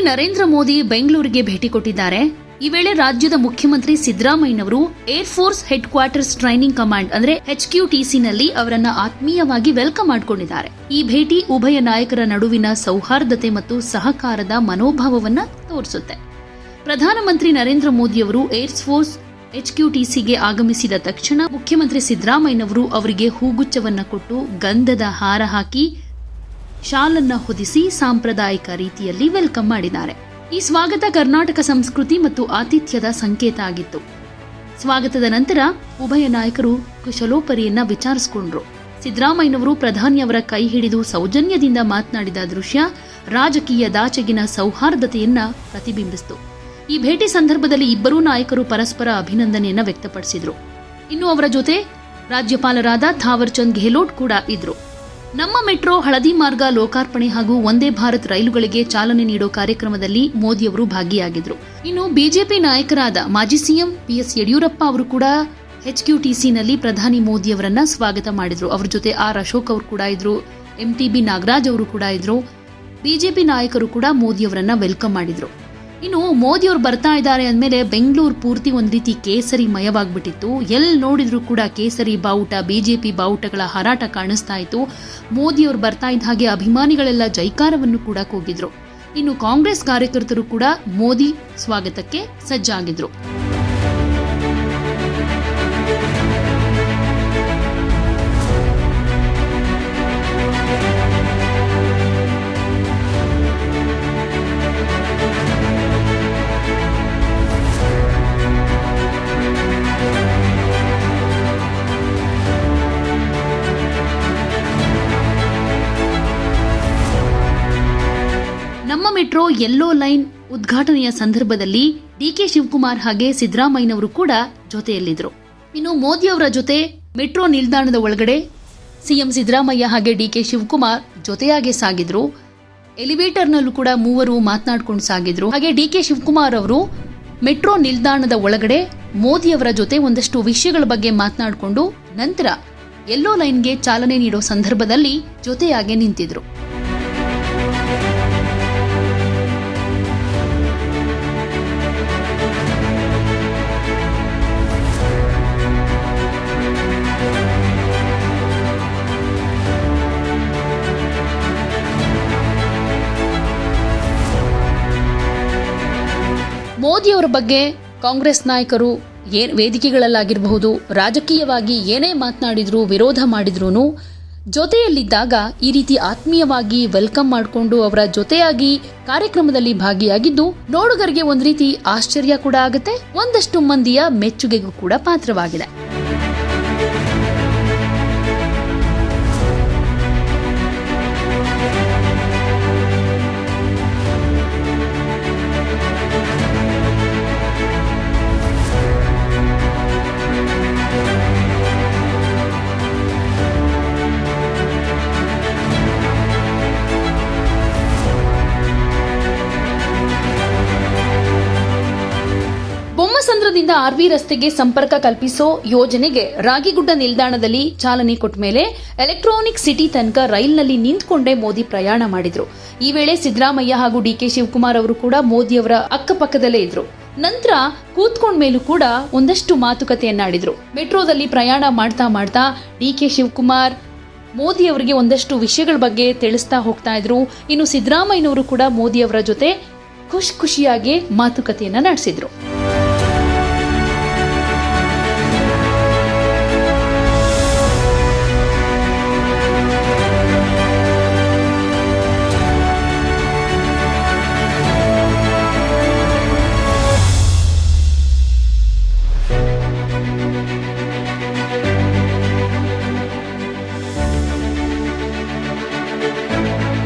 ನರೇಂದ್ರ ಮೋದಿ ಬೆಂಗಳೂರಿಗೆ ಭೇಟಿ ಕೊಟ್ಟಿದ್ದಾರೆ. ಈ ವೇಳೆ ರಾಜ್ಯದ ಮುಖ್ಯಮಂತ್ರಿ ಸಿದ್ದರಾಮಯ್ಯನವರು air force headquarters training command ಅಂದ್ರೆ ನಲ್ಲಿ ಅವರನ್ನ ಆತ್ಮೀಯವಾಗಿ ವೆಲ್ಕಮ್ ಮಾಡಿಕೊಂಡಿದ್ದಾರೆ. ಈ ಭೇಟಿ ಉಭಯ ನಾಯಕರ ನಡುವಿನ ಸೌಹಾರ್ದತೆ ಮತ್ತು ಸಹಕಾರದ ಮನೋಭಾವವನ್ನ ತೋರಿಸುತ್ತೆ. ಪ್ರಧಾನಮಂತ್ರಿ ನರೇಂದ್ರ ಮೋದಿಯವರು ಏರ್ ಫೋರ್ಸ್ ಟಿಸಿಗೆ ಆಗಮಿಸಿದ ತಕ್ಷಣ ಮುಖ್ಯಮಂತ್ರಿ ಸಿದ್ದರಾಮಯ್ಯನವರು ಅವರಿಗೆ ಹೂಗುಚ್ಛವನ್ನ ಕೊಟ್ಟು ಗಂಧದ ಹಾರ ಹಾಕಿ ಶಾಲನ್ನ ಹೊದಿಸಿ ಸಾಂಪ್ರದಾಯಿಕ ರೀತಿಯಲ್ಲಿ ವೆಲ್ಕಮ್ ಮಾಡಿದ್ದಾರೆ. ಈ ಸ್ವಾಗತ ಕರ್ನಾಟಕ ಸಂಸ್ಕೃತಿ ಮತ್ತು ಆತಿಥ್ಯದ ಸಂಕೇತ ಆಗಿತ್ತು. ಸ್ವಾಗತದ ನಂತರ ಉಭಯ ನಾಯಕರು ಕುಶಲೋಪರಿಯನ್ನ ವಿಚಾರಿಸಿಕೊಂಡ್ರು. ಸಿದ್ದರಾಮಯ್ಯನವರು ಪ್ರಧಾನಿಯವರ ಕೈ ಹಿಡಿದು ಸೌಜನ್ಯದಿಂದ ಮಾತನಾಡಿದ ದೃಶ್ಯ ರಾಜಕೀಯ ದಾಚೆಗಿನ ಸೌಹಾರ್ದತೆಯನ್ನ ಪ್ರತಿಬಿಂಬಿಸಿತು. ಈ ಭೇಟಿ ಸಂದರ್ಭದಲ್ಲಿ ಇಬ್ಬರೂ ನಾಯಕರು ಪರಸ್ಪರ ಅಭಿನಂದನೆಯನ್ನ ವ್ಯಕ್ತಪಡಿಸಿದ್ರು. ಇನ್ನು ಅವರ ಜೊತೆ ರಾಜ್ಯಪಾಲರಾದ ಥಾವರ್ಚಂದ್ ಗೆಹ್ಲೋಟ್ ಕೂಡ ಇದ್ರು. ನಮ್ಮ ಮೆಟ್ರೋ, ಹಳದಿ ಮಾರ್ಗ, ಲೋಕಾರ್ಪಣೆ ಹಾಗೂ ಒಂದೇ ಭಾರತ್ ರೈಲುಗಳಿಗೆ ಚಾಲನೆ ನೀಡೋ ಕಾರ್ಯಕ್ರಮದಲ್ಲಿ ಮೋದಿಯವರು ಭಾಗಿಯಾಗಿದ್ರು. ಇನ್ನು ಬಿಜೆಪಿ ನಾಯಕರಾದ ಮಾಜಿ ಸಿಎಂ ಬಿಎಸ್ ಯಡಿಯೂರಪ್ಪ ಅವರು ಕೂಡ ಎಚ್ಕ್ಯೂಟಿಸಿನಲ್ಲಿ ಪ್ರಧಾನಿ ಮೋದಿಯವರನ್ನ ಸ್ವಾಗತ ಮಾಡಿದ್ರು. ಅವರ ಜೊತೆ ಆರ್ ಅಶೋಕ್ ಅವರು ಕೂಡ ಇದ್ರು ಎಂಟಿಬಿ ನಾಗರಾಜ್ ಅವರು ಕೂಡ ಇದ್ರು. ಬಿಜೆಪಿ ನಾಯಕರು ಕೂಡ ಮೋದಿಯವರನ್ನ ವೆಲ್ಕಮ್ ಮಾಡಿದ್ರು. ಇನ್ನು ಮೋದಿ ಅವರು ಬರ್ತಾ ಇದ್ದಾರೆ ಅಂದಮೇಲೆ ಬೆಂಗಳೂರು ಪೂರ್ತಿ ಒಂದು ರೀತಿ ಕೇಸರಿ ಮಯವಾಗ್ಬಿಟ್ಟಿತ್ತು. ಎಲ್ಲಿ ನೋಡಿದ್ರು ಕೂಡ ಕೇಸರಿ ಬಾವುಟ, ಬಿಜೆಪಿ ಬಾವುಟಗಳ ಹಾರಾಟ ಕಾಣಿಸ್ತಾ ಇತ್ತು. ಮೋದಿಯವರು ಬರ್ತಾ ಇದ್ದ ಹಾಗೆ ಅಭಿಮಾನಿಗಳೆಲ್ಲ ಜೈಕಾರವನ್ನು ಕೂಡ ಕೂಗಿದ್ರು. ಇನ್ನು ಕಾಂಗ್ರೆಸ್ ಕಾರ್ಯಕರ್ತರು ಕೂಡ ಮೋದಿ ಸ್ವಾಗತಕ್ಕೆ ಸಜ್ಜಾಗಿದ್ರು. ನಮ್ಮ ಮೆಟ್ರೋ ಯೆಲ್ಲೋ ಲೈನ್ ಉದ್ಘಾಟನೆಯ ಸಂದರ್ಭದಲ್ಲಿ ಡಿ ಕೆ ಶಿವಕುಮಾರ್ ಹಾಗೆ ಸಿದ್ದರಾಮಯ್ಯನವರು ಕೂಡ ಜೊತೆಯಲ್ಲಿದ್ದರು. ಇನ್ನು ಮೋದಿ ಅವರ ಜೊತೆ ಮೆಟ್ರೋ ನಿಲ್ದಾಣದ ಒಳಗಡೆ ಸಿಎಂ ಸಿದ್ದರಾಮಯ್ಯ ಹಾಗೆ ಡಿ ಕೆ ಶಿವಕುಮಾರ್ ಜೊತೆಯಾಗಿ ಸಾಗಿದ್ರು. ಎಲಿವೇಟರ್ನಲ್ಲೂ ಕೂಡ ಮೂವರು ಮಾತನಾಡಿಕೊಂಡು ಸಾಗಿದ್ರು. ಹಾಗೆ ಡಿ ಕೆ ಶಿವಕುಮಾರ್ ಅವರು ಮೆಟ್ರೋ ನಿಲ್ದಾಣದ ಒಳಗಡೆ ಮೋದಿ ಅವರ ಜೊತೆ ಒಂದಷ್ಟು ವಿಷಯಗಳ ಬಗ್ಗೆ ಮಾತನಾಡಿಕೊಂಡು ನಂತರ ಯೆಲ್ಲೋ ಲೈನ್ಗೆ ಚಾಲನೆ ನೀಡೋ ಸಂದರ್ಭದಲ್ಲಿ ಜೊತೆಯಾಗಿ ನಿಂತಿದ್ರು. ಮೋದಿಯವರ ಬಗ್ಗೆ ಕಾಂಗ್ರೆಸ್ ನಾಯಕರು ಏನ್ ವೇದಿಕೆಗಳಲ್ಲಾಗಿರಬಹುದು, ರಾಜಕೀಯವಾಗಿ ಏನೇ ಮಾತನಾಡಿದ್ರು ವಿರೋಧ ಮಾಡಿದ್ರು ಜೊತೆಯಲ್ಲಿದ್ದಾಗ ಈ ರೀತಿ ಆತ್ಮೀಯವಾಗಿ ವೆಲ್ಕಮ್ ಮಾಡಿಕೊಂಡು ಅವರ ಜೊತೆಯಾಗಿ ಕಾರ್ಯಕ್ರಮದಲ್ಲಿ ಭಾಗಿಯಾಗಿದ್ದು ನೋಡುಗರಿಗೆ ಒಂದು ರೀತಿ ಆಶ್ಚರ್ಯ ಕೂಡ ಆಗುತ್ತೆ, ಒಂದಷ್ಟು ಮಂದಿಯ ಮೆಚ್ಚುಗೆಗೂ ಕೂಡ ಪಾತ್ರವಾಗಿದೆ. ಬೊಮ್ಮಸಂದ್ರದಿಂದ ಆರ್ವಿ ರಸ್ತೆಗೆ ಸಂಪರ್ಕ ಕಲ್ಪಿಸೋ ಯೋಜನೆಗೆ ರಾಗಿಗುಡ್ಡ ನಿಲ್ದಾಣದಲ್ಲಿ ಚಾಲನೆ ಕೊಟ್ಟ ಮೇಲೆ ಎಲೆಕ್ಟ್ರಾನಿಕ್ ಸಿಟಿ ತನಕ ರೈಲ್ನಲ್ಲಿ ನಿಂತ್ಕೊಂಡೇ ಮೋದಿ ಪ್ರಯಾಣ ಮಾಡಿದ್ರು. ಈ ವೇಳೆ ಸಿದ್ದರಾಮಯ್ಯ ಹಾಗೂ ಡಿಕೆ ಶಿವಕುಮಾರ್ ಅವರು ಕೂಡ ಮೋದಿಯವರ ಅಕ್ಕಪಕ್ಕದಲ್ಲೇ ಇದ್ರು. ನಂತರ ಕೂತ್ಕೊಂಡ ಮೇಲೂ ಕೂಡ ಒಂದಷ್ಟು ಮಾತುಕತೆಯನ್ನಾಡಿದ್ರು ಮೆಟ್ರೋದಲ್ಲಿ ಪ್ರಯಾಣ ಮಾಡ್ತಾ ಮಾಡ್ತಾ ಡಿಕೆ ಶಿವಕುಮಾರ್ ಮೋದಿ ಅವರಿಗೆ ಒಂದಷ್ಟು ವಿಷಯಗಳ ಬಗ್ಗೆ ತಿಳಿಸ್ತಾ ಹೋಗ್ತಾ ಇದ್ರು. ಇನ್ನು ಸಿದ್ದರಾಮಯ್ಯನವರು ಕೂಡ ಮೋದಿಯವರ ಜೊತೆ ಖುಷಿ ಖುಷಿಯಾಗಿ ಮಾತುಕತೆಯನ್ನ ನಡೆಸಿದ್ರು.